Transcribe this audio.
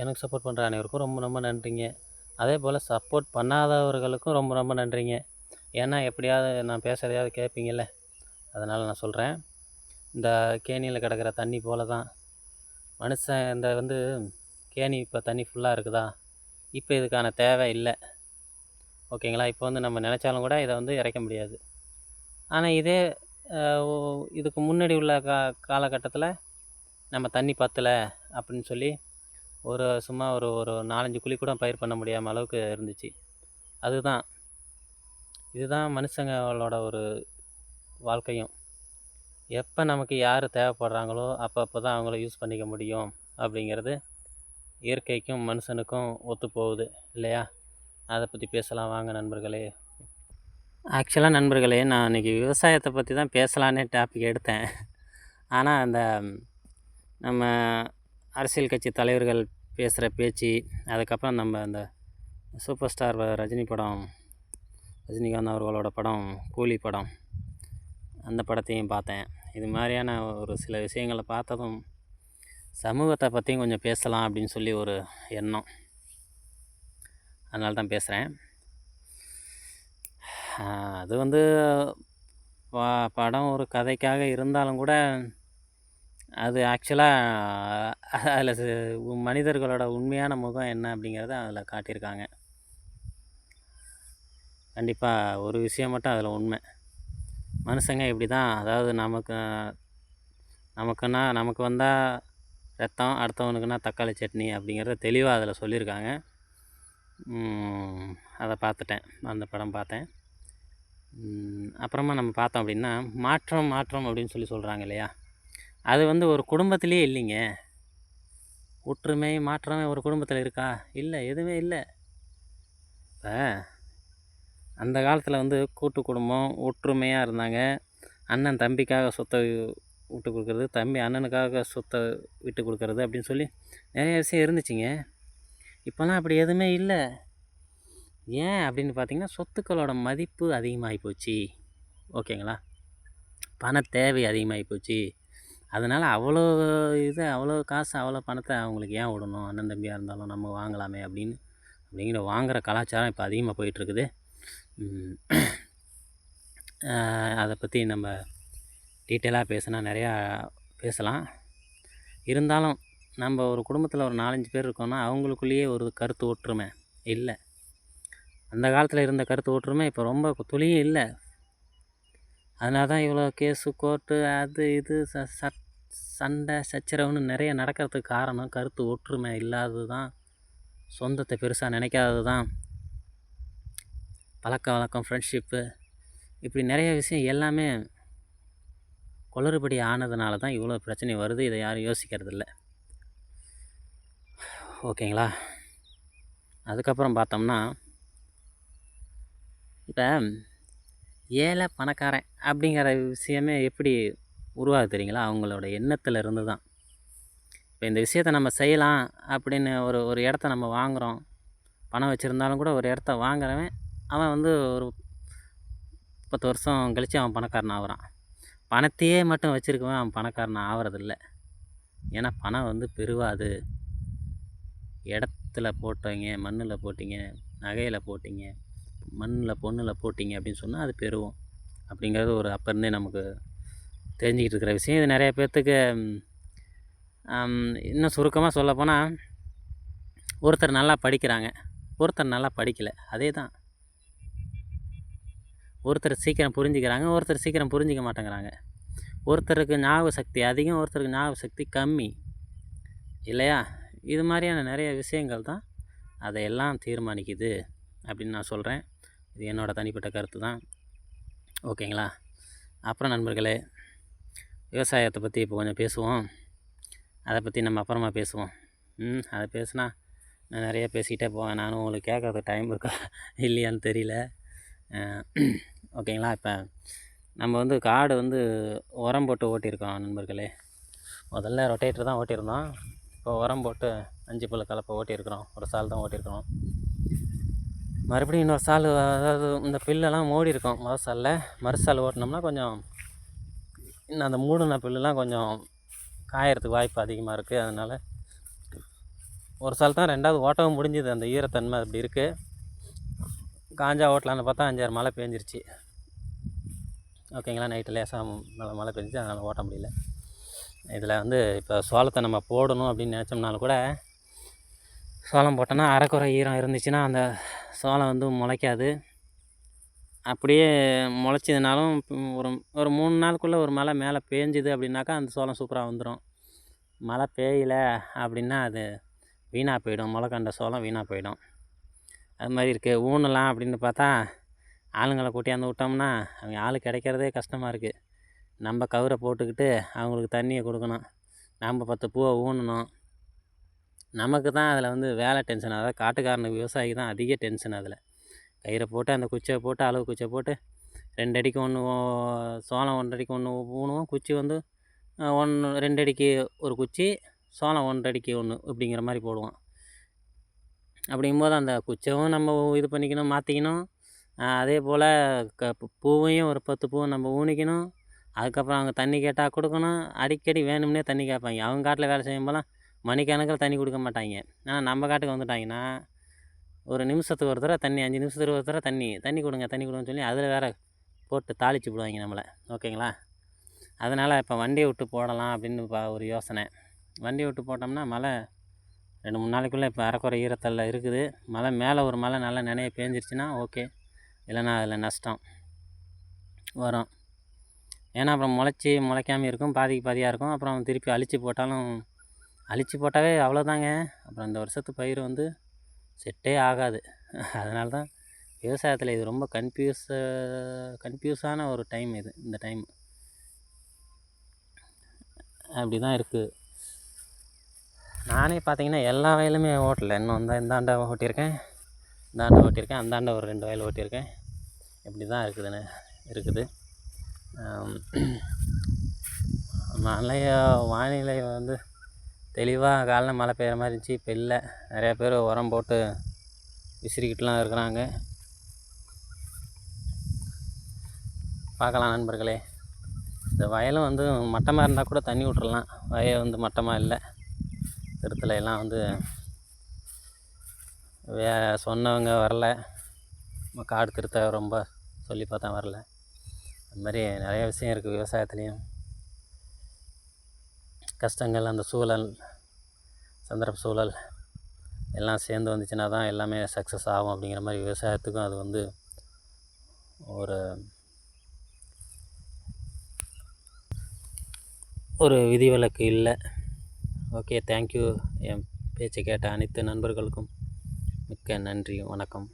எனக்கு சப்போர்ட் பண்ணுற அனைவருக்கும் ரொம்ப ரொம்ப நன்றிங்க. அதே போல் சப்போர்ட் பண்ணாதவர்களுக்கும் ரொம்ப ரொம்ப நன்றிங்க. ஏன்னா எப்படியாவது நான் பேசுகிறதையாவது கேட்பீங்கள்ல அதனால் நான் சொல்கிறேன் இந்த கேணியில் கிடக்கிற தண்ணி போல தான் மனுஷன் இந்த வந்து கேணி இப்போ தண்ணி ஃபுல்லாக இருக்குதா? இப்போ இதுக்கான தேவை இல்லை. ஓகேங்களா? இப்போ வந்து நம்ம நினச்சாலும் கூட இதை வந்து இறைக்க முடியாது. ஆனால் இதே இதுக்கு முன்னாடி உள்ள கா காலகட்டத்தில் நம்ம தண்ணி பத்தலை அப்படின்னு சொல்லி ஒரு சும்மா ஒரு ஒரு நாலஞ்சு குழி கூட பயிர் பண்ண முடியாமல் அளவுக்கு இருந்துச்சு. அதுதான். இதுதான் மனுஷங்களோட ஒரு வாழ்க்கையும். எப்போ நமக்கு யார் தேவைப்படுறாங்களோ அப்போ அப்போ தான் அவங்கள யூஸ் பண்ணிக்க முடியும் அப்படிங்கிறது இயற்கைக்கும் மனுஷனுக்கும் ஒத்து போகுது இல்லையா? அதை பற்றி பேசலாம். வாங்க நண்பர்களே. ஆக்சுவலாக நண்பர்களே நான் இன்றைக்கி விவசாயத்தை பற்றி தான் பேசலான்னு டாபிக் எடுத்தேன். ஆனால் அந்த நம்ம அரசியல் கட்சி தலைவர்கள் பேசுகிற பேச்சு அதுக்கப்புறம் நம்ம அந்த சூப்பர் ஸ்டார் வ- ரஜினி படம் ரஜினிகாந்த் அவர்களோட படம் கூலி படம் அந்த படத்தையும் பார்த்தேன். இது மாதிரியான ஒரு சில விஷயங்களை பார்த்ததும் சமூகத்தை பற்றியும் கொஞ்சம் பேசலாம் அப்படின்னு சொல்லி ஒரு எண்ணம். அதனால தான் பேசுகிறேன் அது வந்து ப படம் ஒரு கதைக்காக இருந்தாலும் கூட அது ஆக்சுவலாக அதில் மனிதர்களோட உண்மையான முகம் என்ன அப்படிங்கிறத அதில் காட்டியிருக்காங்க. கண்டிப்பாக ஒரு விஷயம் மட்டும் அதில் உண்மை. மனுஷங்க இப்படி தான் அதாவது நமக்கு நமக்குன்னா நமக்கு வந்தால் ரத்தம் அடுத்தவனுக்குன்னா தக்காளி சட்னி அப்படிங்கிறத தெளிவாக அதில் சொல்லியிருக்காங்க. அதை பார்த்துட்டேன் அந்த படம் பார்த்தேன் அப்புறமா நம்ம பார்த்தோம் அப்படின்னா மாற்றம் மாற்றம் அப்படின்னு சொல்லி சொல்கிறாங்க இல்லையா? அது வந்து ஒரு குடும்பத்திலேயே இல்லைங்க. ஒற்றுமை மாற்றமே ஒரு குடும்பத்தில் இருக்கா? இல்லை எதுவுமே இல்லை. இப்போ அந்த காலத்தில் வந்து கூட்டு குடும்பம் ஒற்றுமையாக இருந்தாங்க. அண்ணன் தம்பிக்காக சொத்தை விட்டு கொடுக்குறது தம்பி அண்ணனுக்காக சொத்தை விட்டு கொடுக்குறது அப்படின்னு சொல்லி நிறைய விஷயம் இருந்துச்சுங்க. இப்போலாம் அப்படி எதுவுமே இல்லை. ஏன் அப்படின்னு பார்த்திங்கன்னா சொத்துக்களோட மதிப்பு அதிகமாகி போச்சு. ஓகேங்களா? பண தேவை அதிகமாகி போச்சு. அதனால் அவ்வளோ இது அவ்வளோ காசு அவ்வளோ பணத்தை அவங்களுக்கு ஏன் விடணும்? அண்ணன் தம்பியாக இருந்தாலும் நம்ம வாங்கலாமே அப்படின்னு அப்படிங்கிற வாங்குகிற கலாச்சாரம் இப்போ அதிகமாக போயிட்டுருக்குது. அதை பற்றி நம்ம டீட்டெயிலாக பேசினா நிறையா பேசலாம். இருந்தாலும் நம்ம ஒரு குடும்பத்தில் ஒரு நாலஞ்சு பேர் இருக்கோம்னா அவங்களுக்குள்ளேயே ஒரு கருத்து ஒற்றுமை இல்லை. அந்த காலத்தில் இருந்த கருத்து ஒற்றுமை இப்போ ரொம்ப துளியும் இல்லை. அதனால தான் இவ்வளோ கேஸு கோர்ட்டு அது இது ச சட் சண்டை சச்சரவுன்னு நிறைய நடக்கிறதுக்கு காரணம் கருத்து ஒற்றுமை இல்லாதது தான் சொந்தத்தை பெருசாக நினைக்காதது தான் பழக்க வழக்கம் ஃப்ரெண்ட்ஷிப்பு இப்படி நிறைய விஷயம் எல்லாமே குளறுபடி ஆனதுனால தான் இவ்வளோ பிரச்சனை வருது இதை யாரும் யோசிக்கிறது இல்லை ஓகேங்களா? அதுக்கப்புறம் பார்த்தோம்னா இப்போ ஏழை பணக்காரன் அப்படிங்கிற விஷயமே எப்படி உருவாகுது தெரியுங்களா? அவங்களோட எண்ணத்தில் இருந்து தான். இப்போ இந்த விஷயத்தை நம்ம செய்யலாம் அப்படின்னு ஒரு ஒரு இடத்த நம்ம வாங்குகிறோம் பணம் வச்சுருந்தாலும் கூட ஒரு இடத்த வாங்குறவன் அவன் வந்து ஒரு பத்து வருஷம் கழித்து அவன் பணக்காரன் ஆகுறான். பணத்தையே மட்டும் வச்சுருக்கவன் அவன் பணக்காரன் ஆகிறதில்ல. ஏன்னா பணம் வந்து பெருவாது. இடத்துல போட்டீங்க மண்ணில் போட்டிங்க நகையில் போட்டிங்க மண்ணில் பொண்ணில் போட்டிங்க அப்படின்னு சொன்னால் அது பெருகும். அப்படிங்கிறது ஒரு அப்போ இருந்தே நமக்கு தெரிஞ்சுக்கிட்டு இருக்கிற விஷயம். இது நிறைய பேர்த்துக்கு இன்னும் சுருக்கமாக சொல்லப்போனால் ஒருத்தர் நல்லா படிக்கிறாங்க. ஒருத்தர் நல்லா படிக்கலை. அதே தான் ஒருத்தர் சீக்கிரம் புரிஞ்சுக்கிறாங்க ஒருத்தர் சீக்கிரம் புரிஞ்சிக்க மாட்டேங்கிறாங்க. ஒருத்தருக்கு ஞாபக சக்தி அதிகம் ஒருத்தருக்கு ஞாபக சக்தி கம்மி. இல்லையா? இது மாதிரியான நிறைய விஷயங்கள் தான் அதையெல்லாம் தீர்மானிக்குது அப்படின்னு நான் சொல்கிறேன் இது என்னோடய தனிப்பட்ட கருத்து தான். ஓகேங்களா? அப்புறம் நண்பர்களே விவசாயத்தை பற்றி இப்போ கொஞ்சம் பேசுவோம். அதை பற்றி நம்ம அப்புறமா பேசுவோம். ம் அதை பேசுனா நான் நிறைய பேசிக்கிட்டே போவேன். நானும் உங்களுக்கு கேட்கறதுக்கு டைம் இருக்கா? இல்லையான்னு தெரியல. ஓகேங்களா? இப்போ நம்ம வந்து காடு வந்து உரம் போட்டு ஓட்டியிருக்கோம் நண்பர்களே. முதல்ல ரொட்டேட்டர் தான் ஓட்டியிருந்தோம். இப்போ உரம் போட்டு அஞ்சு பல்லு கலப்பை ஓட்டியிருக்கிறோம். ஒரு சால் தான் ஓட்டியிருக்கிறோம். மறுபடியும் இன்னொரு சால் அதாவது இந்த பில்லெல்லாம் மூடி இருக்கும் முதல் சாலில். மறுசால் ஓட்டினோம்னா கொஞ்சம் இன்னும் அந்த மூடின பில்லுலாம் கொஞ்சம் காயறதுக்கு வாய்ப்பு அதிகமாக இருக்குது அதனால் ஒரு சால் தான் ரெண்டாவது ஓட்டவும் முடிஞ்சுது. அந்த ஈரத்தன்மை அப்படி இருக்குது காஞ்சா ஓட்டலான்னு பார்த்தா அஞ்சாறு மழை பெஞ்சிருச்சு. ஓகேங்களா? நைட்டு லேசாக மழை மழை பெஞ்சிச்சு. அதனால் ஓட்ட முடியல. இதில் வந்து இப்போ சோளத்தை நம்ம போடணும் அப்படின்னு நினச்சோம்னாலும் கூட சோளம் போட்டோன்னா அரைக்குறை ஈரம் இருந்துச்சுன்னா அந்த சோளம் வந்து முளைக்காது. அப்படியே முளைச்சதுனாலும் ஒரு ஒரு மூணு நாளுக்குள்ளே ஒரு மழை மேலே பேஞ்சுது அப்படின்னாக்கா அந்த சோளம் சூப்பராக வந்துடும் மழை பெய்யல அப்படின்னா அது வீணாக போயிடும். முளைக்கண்ட சோளம் வீணாக போயிடும். அது மாதிரி இருக்குது ஊனலாம் அப்படின்னு பார்த்தா ஆளுங்களை கூட்டியாந்து விட்டோம்னா அவங்க ஆள் கிடைக்கிறதே கஷ்டமாக இருக்குது நம்ம கவரை போட்டுக்கிட்டு அவங்களுக்கு தண்ணியை கொடுக்கணும். நம்ம பத்து பூவை ஊனணும். நமக்கு தான் அதில் வந்து வேலை டென்ஷன் அதாவது காட்டுக்காரனுக்கு விவசாயிக்கு தான் அதிக டென்ஷன் அதில். கயிறை போட்டு அந்த குச்சியை போட்டு அளவு குச்சியை போட்டு ரெண்டு அடிக்கு ஒன்று சோளம் ஒன்றடிக்கு ஒன்று ஊனுவோம். குச்சி வந்து ஒன்று ரெண்டு அடிக்கு ஒரு குச்சி சோளம் ஒன்றடிக்கு ஒன்று அப்படிங்கிற மாதிரி போடுவோம். அப்படிங்கும்போது அந்த குச்சவும் நம்ம இது பண்ணிக்கணும் மாற்றிக்கணும் அதே போல் க பூவையும் ஒரு பத்து பூவை நம்ம ஊனிக்கணும். அதுக்கப்புறம் அவங்க தண்ணி கேட்டால் கொடுக்கணும். அடிக்கடி வேணும்னே தண்ணி கேட்பாங்க. அவங்க காட்டில் வேலை செய்யும் மணிக்கணக்கில் தண்ணி கொடுக்க மாட்டாங்க. ஆனால் நம்ம காட்டுக்கு வந்துட்டாங்கன்னா ஒரு நிமிஷத்துக்கு ஒரு தடவை தண்ணி அஞ்சு நிமிஷத்துக்கு ஒரு தடவை தண்ணி தண்ணி கொடுங்க தண்ணி கொடுங்கன்னு சொல்லி அதில் வேறு போட்டு தாளித்து விடுவாங்க நம்மளை. ஓகேங்களா? அதனால் இப்போ வண்டியை விட்டு போடலாம் அப்படின்னு பா ஒரு யோசனை. வண்டியை விட்டு போட்டோம்னா மழை ரெண்டு மூணு நாளைக்குள்ளே இப்போ அரைக்குறை ஈரத்தல்ல இருக்குது. மழை மேலே ஒரு மழை நல்லா நினைய பேஞ்சிருச்சுன்னா ஓகே. இல்லைன்னா அதில் நஷ்டம் வரும். ஏன்னா அப்புறம் முளைச்சி முளைக்காமல் இருக்கும் பாதிக்கு பாதியாக இருக்கும். அப்புறம் திருப்பி அழித்து போட்டாலும் அழித்து போட்டாவே அவ்வளோதாங்க அப்புறம் இந்த வருஷத்து பயிர் வந்து செட்டே ஆகாது. அதனால தான் விவசாயத்தில் இது ரொம்ப கன்ஃபியூஸ் கன்ஃபியூஸான ஒரு டைம் இது இந்த டைம் அப்படி தான் இருக்குது நானே பார்த்தீங்கன்னா எல்லா வயலுமே ஓட்டலை. இன்னும் இந்த இந்தாண்டை ஓட்டியிருக்கேன். இந்தாண்டை ஓட்டியிருக்கேன். அந்தாண்டை ஒரு ரெண்டு வயல் ஓட்டியிருக்கேன். இப்படி தான் இருக்குதுன்னு இருக்குது. மழை வானிலை வந்து தெளிவாக காலைல மழை பெய்கிற மாதிரி இருந்துச்சு. இப்போ இல்லை. நிறையா பேர் உரம் போட்டு விசிறிக்கிட்டுலாம் இருக்கிறாங்க. பார்க்கலாம் நண்பர்களே. இந்த வயலும் வந்து மட்டமாக இருந்தால் கூட தண்ணி விட்றலாம் வயல் வந்து மட்டமாக இல்லை. திருத்தில் எல்லாம் வந்து வே சொன்னவங்க வரல. காடு திருத்த ரொம்ப சொல்லி பார்த்தா வரல. அது மாதிரி நிறைய விஷயம் இருக்குது விவசாயத்துலேயும். கஷ்டங்கள் அந்த சூழல் சந்தர்ப்ப சூழல் எல்லாம் சேர்ந்து வந்துச்சுன்னா தான் எல்லாமே சக்ஸஸ் ஆகும் அப்படிங்கிற மாதிரி விவசாயத்துக்கும் அது வந்து ஒரு ஒரு விதிவிலக்கு இல்லை. ஓகே தேங்க்யூ என் பேச்சை கேட்ட அனைத்து நண்பர்களுக்கும் மிக்க நன்றி வணக்கம்.